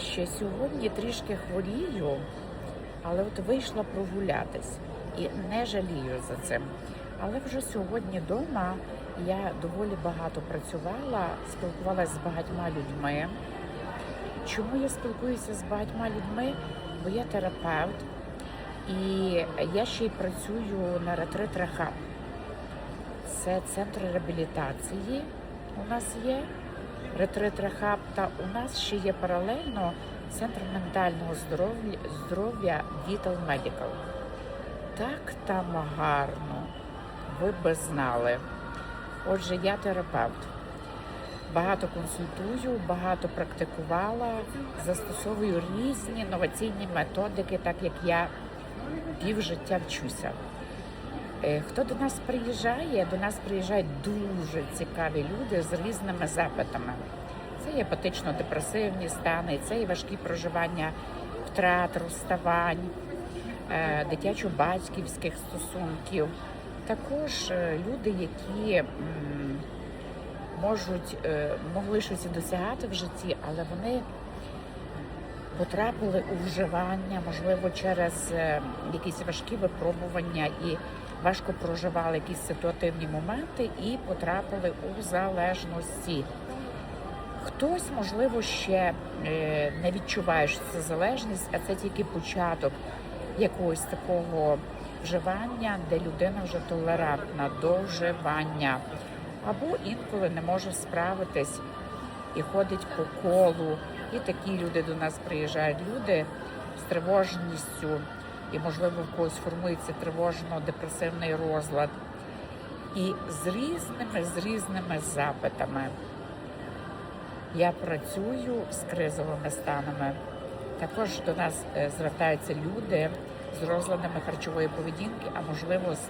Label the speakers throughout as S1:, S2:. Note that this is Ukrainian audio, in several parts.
S1: що сьогодні трішки хворію, але от вийшла прогулятись і не жалію за цим. Але вже сьогодні вдома я доволі багато працювала, спілкувалася з багатьма людьми. Чому я спілкуюся з багатьма людьми? Бо я терапевт і я ще й працюю на ретрит Рехаб. Це центр реабілітації у нас є. Ретрит Рехаб, та у нас ще є паралельно центр ментального здоров'я Vital Medical. Так там гарно, ви би знали. Отже, я терапевт. Багато консультую, багато практикувала, застосовую різні інноваційні методики, так як я півжиття вчуся. Е, Хто до нас приїжджає? До нас приїжджають дуже цікаві люди з різними запитами. Це є апатично-депресивні стани, це і важкі проживання втрат, розставань, е, дитячо-батьківських стосунків. Також е, люди, які можуть могли щось досягати в житті, але вони потрапили у вживання, можливо, через якісь важкі випробування і важко проживали якісь ситуативні моменти і потрапили у залежності. Хтось, можливо, ще е, не відчуває, що це залежність, а це тільки початок якогось такого вживання, де людина вже толерантна до вживання, або інколи не може справитись і ходить по колу. І такі люди до нас приїжджають. Люди з тривожністю, і, можливо, в когось формується тривожно-депресивний розлад. І з різними, з різними запитами. Я працюю з кризовими станами. Також до нас е, звертаються люди з розладами харчової поведінки, а можливо з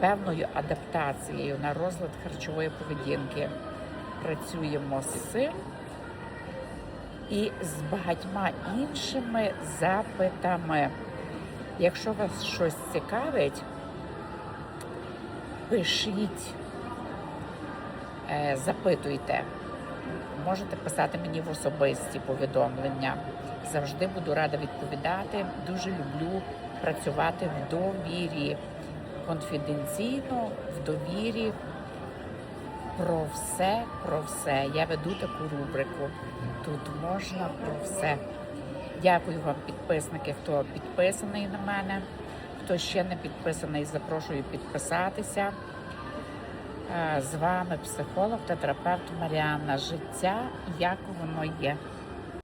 S1: певною адаптацією на розлад харчової поведінки. Працюємо з цим і з багатьма іншими запитами. Якщо вас щось цікавить, пишіть, е, запитуйте. Можете писати мені в особисті повідомлення. Завжди буду рада відповідати. Дуже люблю працювати в довірі, конфіденційно, в довірі. Про все, про все. Я веду таку рубрику. Тут можна про все. Дякую вам, підписники, хто підписаний на мене. Хто ще не підписаний, запрошую підписатися. Е, З вами психолог та терапевт Маріанна. Життя, як воно є.